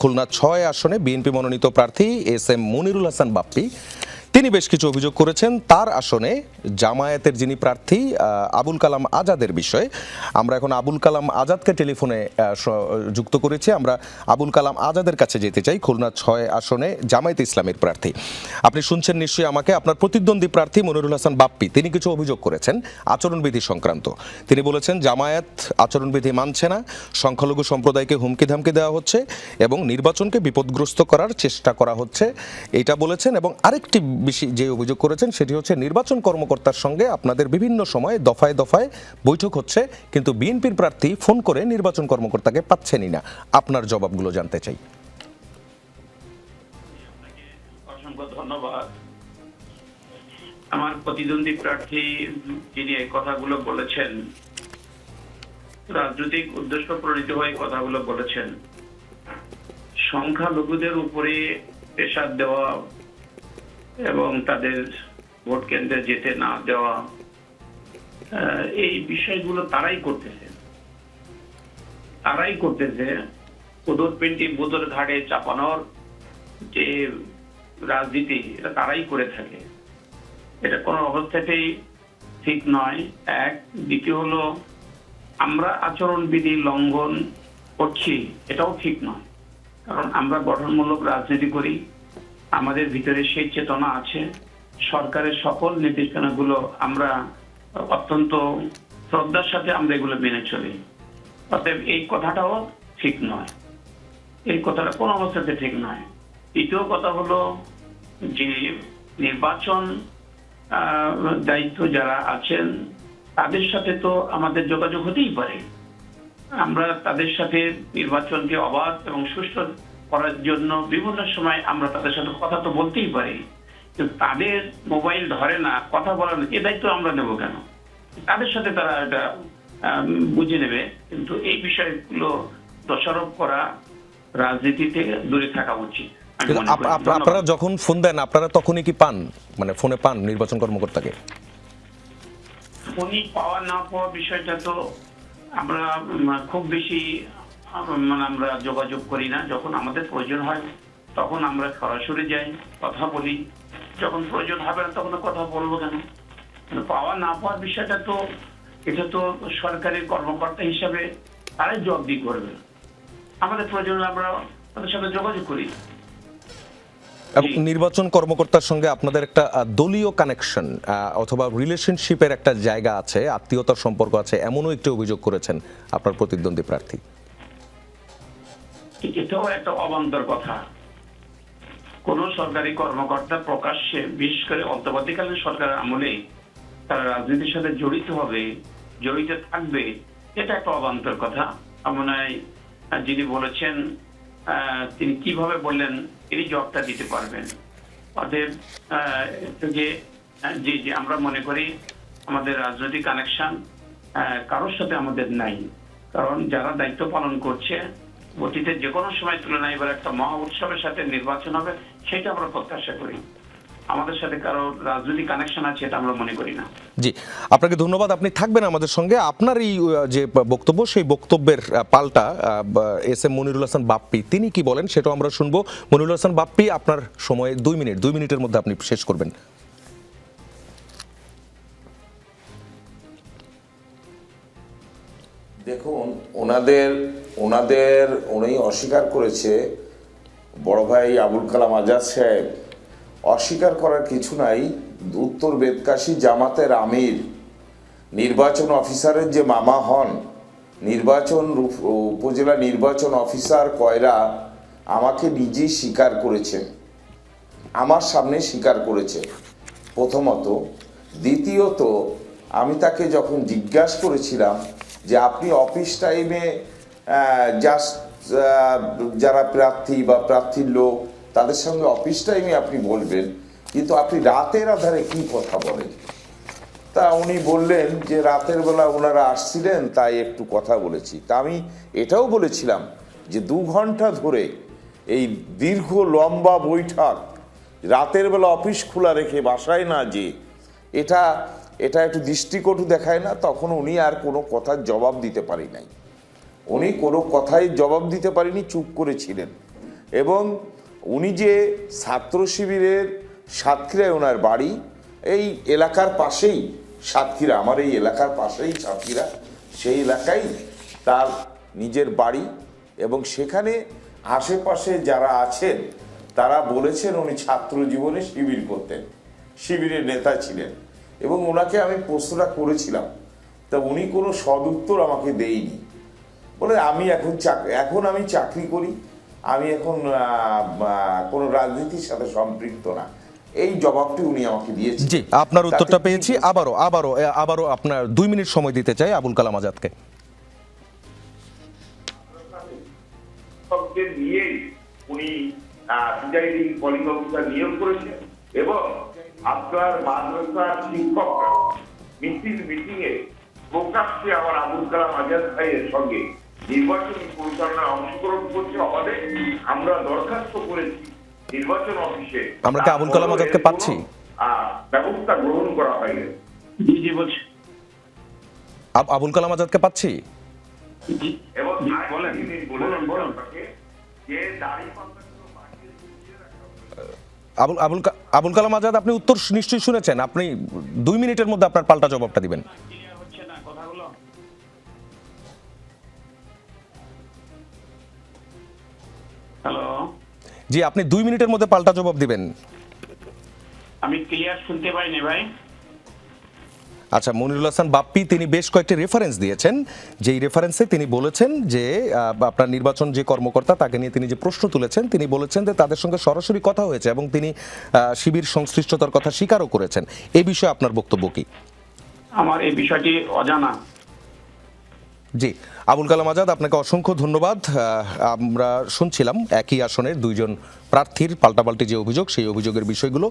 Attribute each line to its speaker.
Speaker 1: খুলনা ছয় আসনে বিএনপি মনোনীত প্রার্থী এস এম মনিরুল হাসান বাপ্পি। তিনি বেশ কিছু অভিযোগ করেছেন। তার আসনে জামায়াতের যিনি প্রার্থী আবুল কালাম আজাদের বিষয়ে। আমরা এখন আবুল কালাম আজাদকে টেলিফোনে যুক্ত করেছি। আমরা আবুল কালাম আজাদের কাছে যেতে চাই, খুলনা ছয় আসনে জামায়াত ইসলামের প্রার্থী। আপনি শুনছেন নিশ্চয়ই আমাকে। আপনার প্রতিদ্বন্দ্বী প্রার্থী মনিরুল হাসান বাপ্পি, তিনি কিছু অভিযোগ করেছেন আচরণবিধি সংক্রান্ত। তিনি বলেছেন, জামায়াত আচরণবিধি মানছে না, সংখ্যালঘু সম্প্রদায়কে হুমকি ধামকি দেওয়া হচ্ছে এবং নির্বাচনকে বিপদগ্রস্ত করার চেষ্টা করা হচ্ছে। এটা বলেছেন এবং আরেকটি বেশি যে অভিযোগ করেছেন সেটি হচ্ছে নির্বাচন কর্মকর্তার সঙ্গে আপনাদের বিভিন্ন সময়ে দফায় দফায় বৈঠক হচ্ছে, কিন্তু বিএনপির প্রার্থী ফোন করে নির্বাচন কর্মকর্তাকে পাচ্ছেনই না। আপনার জবাবগুলো জানতে চাই।
Speaker 2: আমার প্রতিদ্বন্দ্বী প্রার্থী যিনি এই কথাগুলো বলেছেন, রাজনৈতিক উদ্দেশ্য প্রণীত হয়ে কথাগুলো বলেছেন, সংখ্যালঘুদের উপরে প্রেশার দেওয়া এবং তাদের ভোট কেন্দ্রে যেতে না দেওয়া এই বিষয়গুলো তারাই করতেছে। তারাই করতেছে উদর পেন্টি বোতল ঘাটে চাপানোর যে রাজনীতি, এটা তারাই করে থাকে। এটা কোনো অবস্থাতেই ঠিক নয়। এক, দ্বিতীয় হলো আমরা আচরণবিধি লঙ্ঘন করছি, এটাও ঠিক নয়। কারণ আমরা গঠনমূলক রাজনীতি করি আমাদের ভিতরে সেই চেতনা আছে। সরকারের সকল নির্দেশনাগুলো আমরা অত্যন্ত শ্রদ্ধার সাথে আমরা এগুলো মেনে চলি। অতএব এই কথাটাও ঠিক নয়। এই কথাটা কোন অবস্থাতে ঠিক নয়। দ্বিতীয় কথা হলো যে নির্বাচন দায়িত্ব যারা আছেন, তাদের সাথে তো আমাদের যোগাযোগ হতেই পারে। আমরা তাদের সাথে নির্বাচনকে অবাধ এবং সুষ্ঠু করার জন্য বিভিন্ন সময় আমরা তাদের সাথে কথা তো বলতেই পারি কিন্তু তাদের মোবাইল ধরে না কথা বলার এ দায়িত্ব আমরা নেব কেন? তাদের সাথে তারা এটা বুঝে নেবে কিন্তু এই বিষয়গুলো দোষারোপ করা রাজনীতি থেকে দূরে থাকা উচিত।
Speaker 1: আপনারা যখন ফোন দেন আপনারা তখনই কি পান? মানে ফোনে পান নির্বাচন কর্মকর্তাকে?
Speaker 2: ফোনই পাওয়া না পাওয়া বিষয়টা তো আমরা খুব বেশি মানে আমরা যোগাযোগ করি না। যখন আমাদের প্রয়োজন হয় তখন আমরা সরাসরি যাই কথা বলি। যখন প্রয়োজন হবে না তখন কথা বলব কেন? পাওয়া না পাওয়ার বিষয়টা তো এটা তো সরকারি কর্মকর্তা হিসাবে তারাই করবে। আমাদের প্রয়োজন আমরা তাদের সাথে যোগাযোগ করি।
Speaker 1: এবং নির্বাচন কর্মকর্তার সঙ্গে আপনাদের একটা দলীয় কানেকশন অথবা রিলেশনশিপের একটা জায়গা আছে আত্মীয়তার সম্পর্ক আছে এমনও একটি অভিযোগ করেছেন আপনার প্রতিদ্বন্দ্বী প্রার্থী।
Speaker 2: এটাও একটা অবান্তর কথা। কোন সরকারি কর্মকর্তা প্রকাশ্যে, বিশেষ করে অন্তর্বর্তীকালীন সরকারের আমলে তারা রাজনীতির সাথে জড়িত হবে, জড়িত থাকবে, এটা একটা অবান্তর কথা। আমার মনে হয় যিনি বলেছেন তিনি কীভাবে বললেন, তিনি জবটা দিতে পারবেন। অতএব যে যে যে আমরা মনে করি, আমাদের রাজনৈতিক কানেকশন কারোর সাথে আমাদের নাই। কারণ যারা দায়িত্ব পালন করছে অতীতে যে কোনো সময় তুলনায় এবার একটা মহা উৎসবের সাথে নির্বাচন হবে, সেটা আমরা প্রত্যাশা করি। আমাদের সাথে কারও রাজনৈতিক কানেকশন আছে, এটা আমরা মনে করি না।
Speaker 1: জি, আপনাকে ধন্যবাদ। আপনি থাকবেন আমাদের সঙ্গে। আপনার এই যে বক্তব্য, সেই বক্তব্যের পাল্টা এস এম মনিরুল হাসান বাপ্পি, তিনি কি বলেন সেটাও আমরা শুনব। মনিরুল হাসান বাপ্পি, আপনার সময় দুই মিনিট, দুই মিনিটের মধ্যে আপনি শেষ করবেন।
Speaker 3: দেখুন, ওনাদের ওনাদের, উনি অস্বীকার করেছে, বড় ভাই আবুল কালাম আজাদ সাহেব। অস্বীকার করার কিছু নাই, উত্তর বেদকাশী জামাতের আমির, নির্বাচন অফিসারের যে মামা হন, নির্বাচন উপজেলা নির্বাচন অফিসার কয়রা আমাকে নিজেই স্বীকার করেছেন, আমার সামনে স্বীকার করেছে। প্রথমত। দ্বিতীয়ত, আমি তাকে যখন জিজ্ঞাসা করেছিলাম যে আপনি অফিস টাইমে জাস্ট যারা প্রার্থী বা প্রার্থীর লোক, তাদের সঙ্গে অফিস টাইমে আপনি বলবেন, কিন্তু আপনি রাতের আধারে কি কথা বলেন? তা উনি বললেন যে রাতের বেলা ওনারা আসছিলেন, তাই একটু কথা বলেছি। তা আমি এটাও বলেছিলাম যে দু ঘণ্টা ধরে এই দীর্ঘ লম্বা বৈঠক রাতের বেলা অফিস খোলা রেখে বাসায় না যে এটা এটা একটু দৃষ্টিকটু দেখায় না, তখন উনি আর কোনো কথার জবাব দিতে পারি নাই। উনি কোনো কথাই জবাব দিতে পারিনি, চুপ করেছিলেন এবং উনি যে ছাত্র শিবিরের সাতক্ষীরায় ওনার বাড়ি, এই এলাকার পাশেই, সাতক্ষীরা, আমার এই এলাকার পাশেই সাতক্ষীরা সেই এলাকায় তার নিজের বাড়ি। এবং সেখানে আশেপাশে যারা আছেন, তারা বলেছেন উনি ছাত্র জীবনে শিবির করতেন। শিবিরের নেতা ছিলেন। এবং ওনাকে আমি প্রশ্নটা করেছিলাম তা উনি কোনো সদুত্তর আমাকে দেয়নি। বলে আমি এখন চাকরি এখন আমি চাকরি করি আমি এখন কোনো রাজনীতির সাথে সম্পৃক্ত না। এই জবাবটি উনি আমাকে দিয়েছেন।
Speaker 1: জি আপনার উত্তরটা পেয়েছি। আবারও আবারও আবারও আপনার দুই মিনিট সময় দিতে চাই আবুল কালাম আজাদকে।
Speaker 4: নিয়েই উনি প্রিজাইডিং পলিং অফিসার নিয়োগ করেছেন এবং আপনার মাদ্রাসার শিক্ষকরা মিছিল মিটিং এ প্রকাশ্যে আমার আবুল কালাম আজাদ ভাইয়ের সঙ্গে নির্বাচনী পরিচালনায় অংশগ্রহণ করছে। আমাদের আমরা দরখাস্ত করেছি নির্বাচন অফিসে।
Speaker 1: আমরা কি আবুল কালাম আজাদকে পাচ্ছি?
Speaker 4: ব্যবস্থা গ্রহণ করা হয়নি।
Speaker 2: জি জি বলছি।
Speaker 1: আবুল কালাম আজাদকে পাচ্ছি?
Speaker 4: এবং
Speaker 2: বলেন বলুন বলুন।
Speaker 4: যে।
Speaker 1: আবুল আবুল আবুল কালাম আজাদ আপনি উত্তর নিশ্চয়ই শুনেছেন। আপনি দুই মিনিটের মধ্যে আপনার পাল্টা জবাবটা দিবেন। জি আপনি দুই মিনিটের মধ্যে পাল্টা জবাব দিবেন।
Speaker 2: আমি ক্লিয়ার শুনতে পাইনি ভাই।
Speaker 1: আচ্ছা মনিরুল হাসান বাপ্পি তিনি বেশ কয়েকটি রেফারেন্স দিয়েছেন। যেই রেফারেন্সে তিনি বলেছেন যে আপনার নির্বাচন যে কর্মকর্তা তাকে নিয়ে তিনি যে প্রশ্ন তুলেছেন তিনি বলেছেন যে তাদের সঙ্গে সরাসরি কথা হয়েছে এবং তিনি শিবির সংশ্লিষ্টতার কথা স্বীকারও করেছেন। এই বিষয়ে আপনার বক্তব্য কি?
Speaker 2: আমার এই বিষয়টি অজানা।
Speaker 1: জি আবুল কালাম আজাদ আপনাকে অসংখ্য ধন্যবাদ। আমরা শুনছিলাম একই আসনের দুইজন প্রার্থীর পাল্টাপাল্টি যে অভিযোগ সেই অভিযোগের বিষয়গুলো।